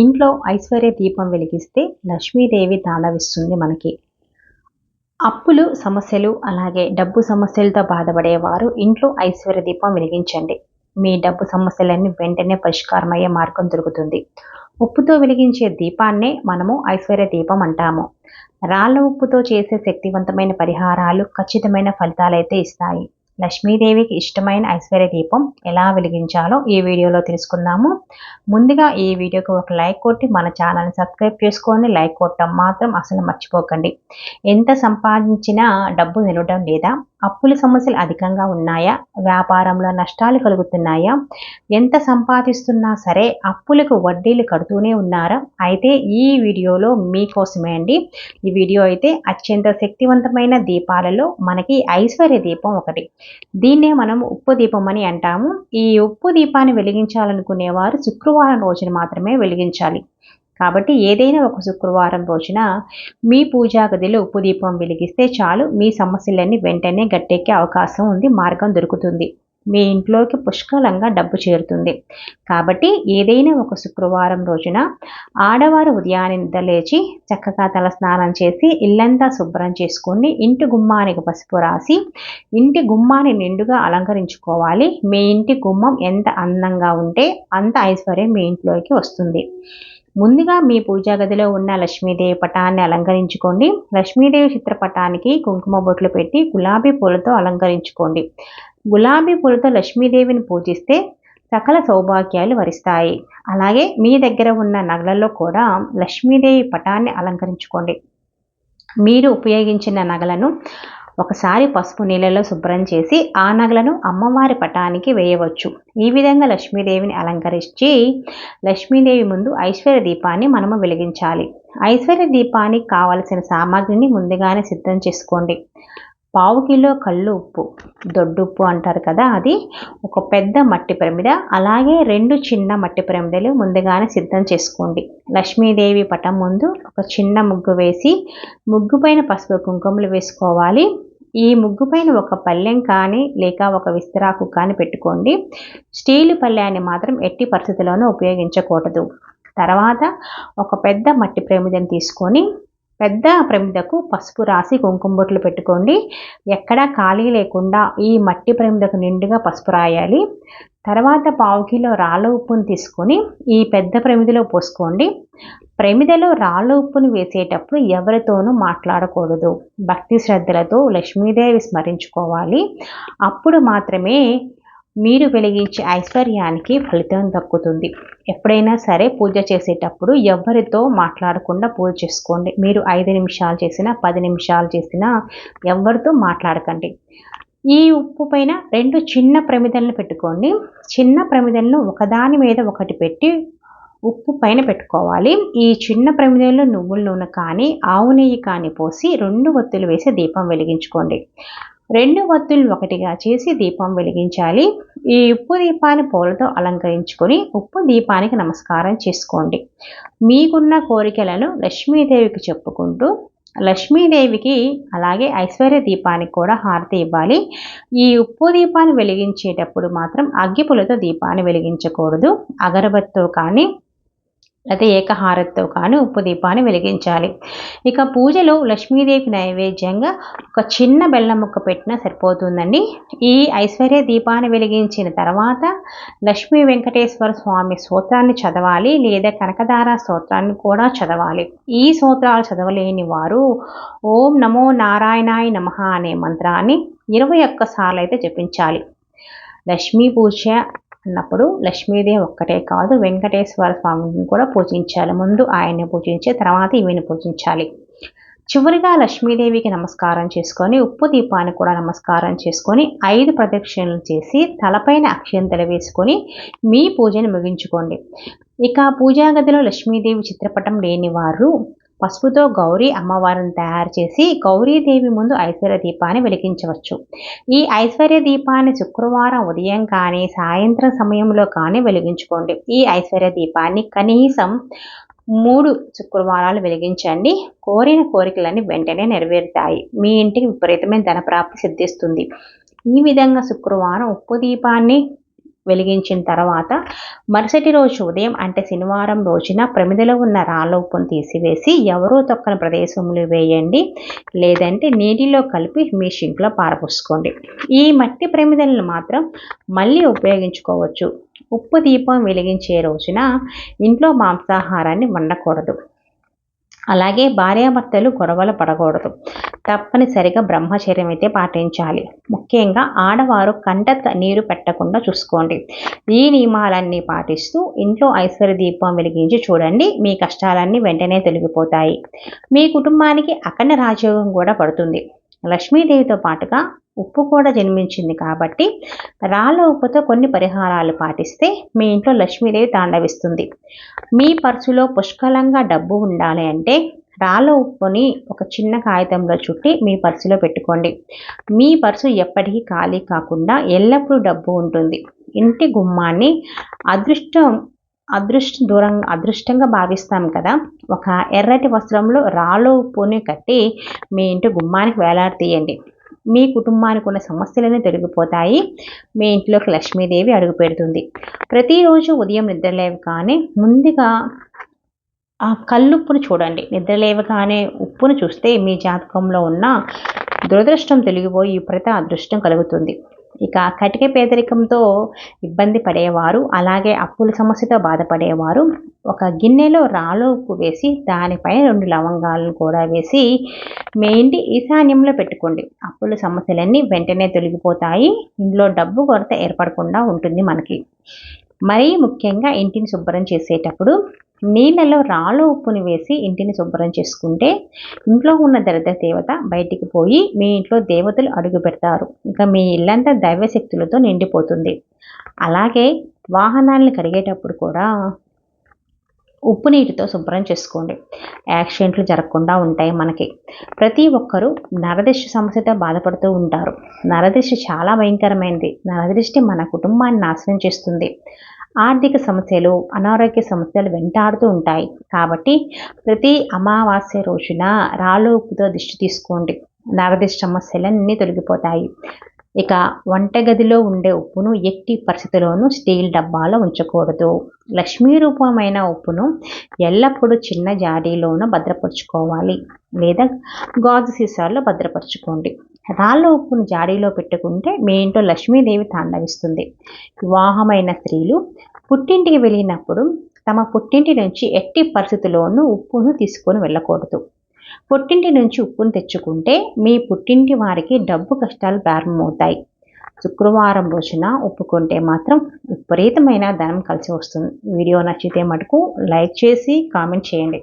ఇంట్లో ఐశ్వర్య దీపం వెలిగిస్తే లక్ష్మీదేవి తాళవిస్తుంది మనకి. అప్పులు సమస్యలు అలాగే డబ్బు సమస్యలతో బాధపడేవారు ఇంట్లో ఐశ్వర్య దీపం వెలిగించండి. మీ డబ్బు సమస్యలన్నీ వెంటనే పరిష్కారమయ్యే మార్గం దొరుకుతుంది. ఉప్పుతో వెలిగించే దీపాన్నే మనము ఐశ్వర్య దీపం అంటాము. రాళ్ళ ఉప్పుతో చేసే శక్తివంతమైన పరిహారాలు ఖచ్చితమైన ఫలితాలైతే ఇస్తాయి. లక్ష్మీదేవికి ఇష్టమైన ఐశ్వర్య దీపం ఎలా వెలిగించాలో ఈ వీడియోలో తెలుసుకుందాము. ముందుగా ఈ వీడియోకి ఒక లైక్ కొట్టి మన ఛానల్ని సబ్స్క్రైబ్ చేసుకొని లైక్ కొట్టడం మాత్రం అసలు మర్చిపోకండి. ఎంత సంపాదించినా డబ్బు నిలవడం లేదా అప్పుల సమస్యలు అధికంగా ఉన్నాయా? వ్యాపారంలో నష్టాలు కలుగుతున్నాయా? ఎంత సంపాదిస్తున్నా సరే అప్పులకు వడ్డీలు కడుతూనే ఉన్నారా? అయితే ఈ వీడియోలో మీకోసమే అండి. ఈ వీడియో అయితే అత్యంత శక్తివంతమైన దీపాలలో మనకి ఐశ్వర్య దీపం ఒకటి. దీన్నే మనం ఉప్పు దీపం అని అంటాము. ఈ ఉప్పు దీపాన్ని వెలిగించాలనుకునేవారు శుక్రవారం రోజున మాత్రమే వెలిగించాలి. కాబట్టి ఏదైనా ఒక శుక్రవారం రోజున మీ పూజా గదిలో ఉప్పు దీపం వెలిగిస్తే చాలు మీ సమస్యలన్నీ వెంటనే గట్టెక్కే అవకాశం ఉంది మార్గం దొరుకుతుంది. మీ ఇంట్లోకి పుష్కలంగా డబ్బు చేరుతుంది. కాబట్టి ఏదైనా ఒక శుక్రవారం రోజున ఆడవారు ఉదయాన్నే లేచి చక్కగా తల స్నానం చేసి ఇల్లంతా శుభ్రం చేసుకొని ఇంటి గుమ్మానికి పసుపు రాసి ఇంటి గుమ్మాన్ని నిండుగా అలంకరించుకోవాలి. మీ ఇంటి గుమ్మం ఎంత అందంగా ఉంటే అంత ఐశ్వర్యం మీ ఇంట్లోకి వస్తుంది. ముందుగా మీ పూజా గదిలో ఉన్న లక్ష్మీదేవి పటాన్ని అలంకరించుకోండి. లక్ష్మీదేవి చిత్రపటానికి కుంకుమ బొట్లు పెట్టి గులాబీ పూలతో అలంకరించుకోండి. గులాబీ పూలతో లక్ష్మీదేవిని పూజిస్తే సకల సౌభాగ్యాలు వరిస్తాయి. అలాగే మీ దగ్గర ఉన్న నగలలో కూడా లక్ష్మీదేవి పటాన్ని అలంకరించుకోండి. మీరు ఉపయోగించిన నగలను ఒకసారి పసుపు నీళ్ళలో శుభ్రం చేసి ఆ నగలను అమ్మవారి పటానికి వేయవచ్చు. ఈ విధంగా లక్ష్మీదేవిని అలంకరించి లక్ష్మీదేవి ముందు ఐశ్వర్య దీపాన్ని మనము వెలిగించాలి. ఐశ్వర్య దీపానికి కావలసిన సామాగ్రిని ముందుగానే సిద్ధం చేసుకోండి. పావు కిలో కళ్ళు ఉప్పు. దొడ్డుప్పు అంటారు కదా అది. ఒక పెద్ద మట్టి ప్రమిద అలాగే రెండు చిన్న మట్టి ప్రమిదలు ముందుగానే సిద్ధం చేసుకోండి. లక్ష్మీదేవి పటం ముందు ఒక చిన్న ముగ్గు వేసి ముగ్గు పైన పసుపు కుంకుమలు వేసుకోవాలి. ఈ ముగ్గు పైన ఒక పళ్ళెం కానీ లేక ఒక విస్తరాకు కానీ పెట్టుకోండి. స్టీల్ పళ్ళెని మాత్రం ఎట్టి పరిస్థితుల్లోనూ ఉపయోగించకూడదు. తర్వాత ఒక పెద్ద మట్టి ప్రమిదని తీసుకొని పెద్ద ప్రమిదకు పసుపు రాసి కుంకుమ బొట్లు పెట్టుకోండి. ఎక్కడా ఖాళీ లేకుండా ఈ మట్టి ప్రమిదకు నిండుగా పసుపు రాయాలి. తర్వాత పావు కిలో రాళ్ళ ఉప్పును తీసుకొని ఈ పెద్ద ప్రమిదలో పోసుకోండి. ప్రమిదలో రాళ్ళ ఉప్పును వేసేటప్పుడు ఎవరితోనూ మాట్లాడకూడదు. భక్తి శ్రద్ధలతో లక్ష్మీదేవి స్మరించుకోవాలి. అప్పుడు మాత్రమే మీరు వెలిగించే ఐశ్వర్యానికి ఫలితం దక్కుతుంది. ఎప్పుడైనా సరే పూజ చేసేటప్పుడు ఎవరితో మాట్లాడకుండా పూజ చేసుకోండి. మీరు ఐదు నిమిషాలు చేసినా పది నిమిషాలు చేసినా ఎవరితో మాట్లాడకండి. ఈ ఉప్పు పైన రెండు చిన్న ప్రమిదలను పెట్టుకోండి. చిన్న ప్రమిదలను ఒకదాని మీద ఒకటి పెట్టి ఉప్పు పైన పెట్టుకోవాలి. ఈ చిన్న ప్రమిదల్లో నువ్వుల నూనె కానీ ఆవు నెయ్యి కానీ పోసి రెండు ఒత్తులు వేసి దీపం వెలిగించుకోండి. రెండు వత్తులు ఒకటిగా చేసి దీపం వెలిగించాలి. ఈ ఉప్పు దీపాన్ని పూలతో అలంకరించుకొని ఉప్పు దీపానికి నమస్కారం చేసుకోండి. మీకున్న కోరికలను లక్ష్మీదేవికి చెప్పుకుంటూ లక్ష్మీదేవికి అలాగే ఐశ్వర్య దీపానికి కూడా హారతి ఇవ్వాలి. ఈ ఉప్పు దీపాన్ని వెలిగించేటప్పుడు మాత్రం అగ్గిపులతో దీపాన్ని వెలిగించకూడదు. అగరబత్తితో కానీ అయితే ఏకహారతితో కానీ ఉప్పు దీపాన్ని వెలిగించాలి. ఇక పూజలో లక్ష్మీదేవి నైవేద్యంగా ఒక చిన్న బెల్లం ముక్క పెట్టినా సరిపోతుందండి. ఈ ఐశ్వర్య దీపాన్ని వెలిగించిన తర్వాత లక్ష్మీ వెంకటేశ్వర స్వామి స్తోత్రాన్ని చదవాలి లేదా కనకదార స్తోత్రాన్ని కూడా చదవాలి. ఈ స్తోత్రాలు చదవలేని వారు ఓం నమో నారాయణాయ నమ అనే మంత్రాన్ని ఇరవై ఒక్కసార్లు అయితే జపించాలి. లక్ష్మీ పూజ అన్నప్పుడు లక్ష్మీదేవి ఒక్కటే కాదు వెంకటేశ్వర స్వామిని కూడా పూజించాలి. ముందు ఆయన్ని పూజించి తర్వాత ఈమెను పూజించాలి. చివరిగా లక్ష్మీదేవికి నమస్కారం చేసుకొని ఉప్పు దీపాన్ని కూడా నమస్కారం చేసుకొని ఐదు ప్రదక్షిణలు చేసి తలపైన అక్షంతలు వేసుకొని మీ పూజను ముగించుకోండి. ఇక పూజా గదిలో లక్ష్మీదేవి చిత్రపటం లేని వారు పసుపుతో గౌరీ అమ్మవారిని తయారు చేసి గౌరీదేవి ముందు ఐశ్వర్య దీపాన్ని వెలిగించవచ్చు. ఈ ఐశ్వర్య దీపాన్ని శుక్రవారం ఉదయం కానీ సాయంత్రం సమయంలో కానీ వెలిగించుకోండి. ఈ ఐశ్వర్య దీపాన్ని కనీసం మూడు శుక్రవారాలు వెలిగించండి. కోరిన కోరికలన్నీ వెంటనే నెరవేరుతాయి. మీ ఇంటికి విపరీతమైన ధనప్రాప్తి సిద్ధిస్తుంది. ఈ విధంగా శుక్రవారం ఉప్పు దీపాన్ని వెలిగించిన తర్వాత మరుసటి రోజు ఉదయం అంటే శనివారం రోజున ప్రమిదలో ఉన్న రాళ్ళ తీసివేసి ఎవరో తొక్కని ప్రదేశంలో వేయండి. లేదంటే నీటిలో కలిపి మీ షింక్లో పారపోసుకోండి ఈ మట్టి ప్రమిదలను మాత్రం మళ్ళీ ఉపయోగించుకోవచ్చు. ఉప్పు దీపం వెలిగించే రోజున ఇంట్లో మాంసాహారాన్ని వండకూడదు. అలాగే భార్యాభర్తలు గొడవలు పడకూడదు. తప్పనిసరిగా బ్రహ్మచర్యం అయితే పాటించాలి. ముఖ్యంగా ఆడవారు కంట నీరు పెట్టకుండా చూసుకోండి. ఈ నియమాలన్నీ పాటిస్తూ ఇంట్లో ఐశ్వర్య దీపం వెలిగించి చూడండి. మీ కష్టాలన్నీ వెంటనే తొలగిపోతాయి. మీ కుటుంబానికి అఖండ రాజయోగం కూడా పడుతుంది. లక్ష్మీదేవితో పాటుగా ఉప్పు కూడా జన్మించింది కాబట్టి రాళ్ళ ఉప్పుతో కొన్ని పరిహారాలు పాటిస్తే మీ ఇంట్లో లక్ష్మీదేవి తాండవిస్తుంది. మీ పర్సులో పుష్కలంగా డబ్బు ఉండాలి అంటే రాళ్ళ ఉప్పుని ఒక చిన్న కాగితంలో చుట్టి మీ పర్సులో పెట్టుకోండి. మీ పర్సు ఎప్పటికీ ఖాళీ కాకుండా ఎల్లప్పుడూ డబ్బు ఉంటుంది. ఇంటి గుమ్మాన్ని అదృష్టం అదృష్ట దూరంగా అదృష్టంగా భావిస్తాం కదా? ఒక ఎర్రటి వస్త్రంలో రాళ్ళ ఉప్పుని కట్టి మీ ఇంటి గుమ్మానికి వేలాడతీయండి. మీ కుటుంబానికి ఉన్న సమస్యలన్నీ తొలగిపోతాయి. మీ ఇంట్లోకి లక్ష్మీదేవి అడుగు పెడుతుంది. ప్రతిరోజు ఉదయం నిద్రలేవగానే ముందుగా ఆ కల్లుప్పును చూడండి. నిద్రలేవగానే ఉప్పును చూస్తే మీ జాతకంలో ఉన్న దురదృష్టం తొలగిపోయి ప్రతి అదృష్టం కలుగుతుంది. ఇక కటిక పేదరికంతో ఇబ్బంది పడేవారు అలాగే అప్పుల సమస్యతో బాధపడేవారు ఒక గిన్నెలో రాళ్ళు ఉప్పు వేసి దానిపై రెండు లవంగాలను కూడా వేసి మీ ఇంటి ఈశాన్యంలో పెట్టుకోండి. అప్పుల సమస్యలన్నీ వెంటనే తొలగిపోతాయి. ఇంట్లో డబ్బు కొరత ఏర్పడకుండా ఉంటుంది మనకి. మరీ ముఖ్యంగా ఇంటిని శుభ్రం చేసేటప్పుడు నీళ్ళలో రాళ్ళ ఉప్పుని వేసి ఇంటిని శుభ్రం చేసుకుంటే ఇంట్లో ఉన్న దరిద్ర దేవత బయటికి పోయి మీ ఇంట్లో దేవతలు అడుగు పెడతారు. ఇక మీ ఇల్లంతా దైవశక్తులతో నిండిపోతుంది. అలాగే వాహనాలను కడిగేటప్పుడు కూడా ఉప్పు నీటితో శుభ్రం చేసుకోండి. యాక్సిడెంట్లు జరగకుండా ఉంటాయి మనకి. ప్రతి ఒక్కరూ నరదృష్టి సమస్యతో బాధపడుతూ ఉంటారు. నరదృష్టి చాలా భయంకరమైనది. నరదృష్టి మన కుటుంబాన్ని నాశనం చేస్తుంది. ఆర్థిక సమస్యలు అనారోగ్య సమస్యలు వెంటాడుతూ ఉంటాయి. కాబట్టి ప్రతి అమావాస్య రోజున రాళ్ళు ఉప్పుతో దిష్టి తీసుకోండి. నరదిష్టి సమస్యలన్నీ తొలగిపోతాయి. ఇక వంటగదిలో ఉండే ఉప్పును ఎట్టి పరిస్థితిలోనూ స్టీల్ డబ్బాలో ఉంచకూడదు. లక్ష్మీ రూపమైన ఉప్పును ఎల్లప్పుడూ చిన్న జాడీలోనూ భద్రపరుచుకోవాలి. లేదా గాజు సీసాల్లో భద్రపరచుకోండి. రాళ్ళ ఉప్పును జాడీలో పెట్టుకుంటే మీ ఇంట్లో లక్ష్మీదేవి తాండవిస్తుంది. వివాహమైన స్త్రీలు పుట్టింటికి వెళ్ళినప్పుడు తమ పుట్టింటి నుంచి ఎట్టి పరిస్థితుల్లోనూ ఉప్పును తీసుకొని వెళ్ళకూడదు. పుట్టింటి నుంచి ఉప్పును తెచ్చుకుంటే మీ పుట్టింటి వారికి డబ్బు కష్టాలు ప్రారంభమవుతాయి శుక్రవారం రోజున ఒప్పుకుంటే మాత్రం విపరీతమైన ధనం కలిసి వస్తుంది. వీడియో నచ్చితే మటుకు లైక్ చేసి కామెంట్ చేయండి.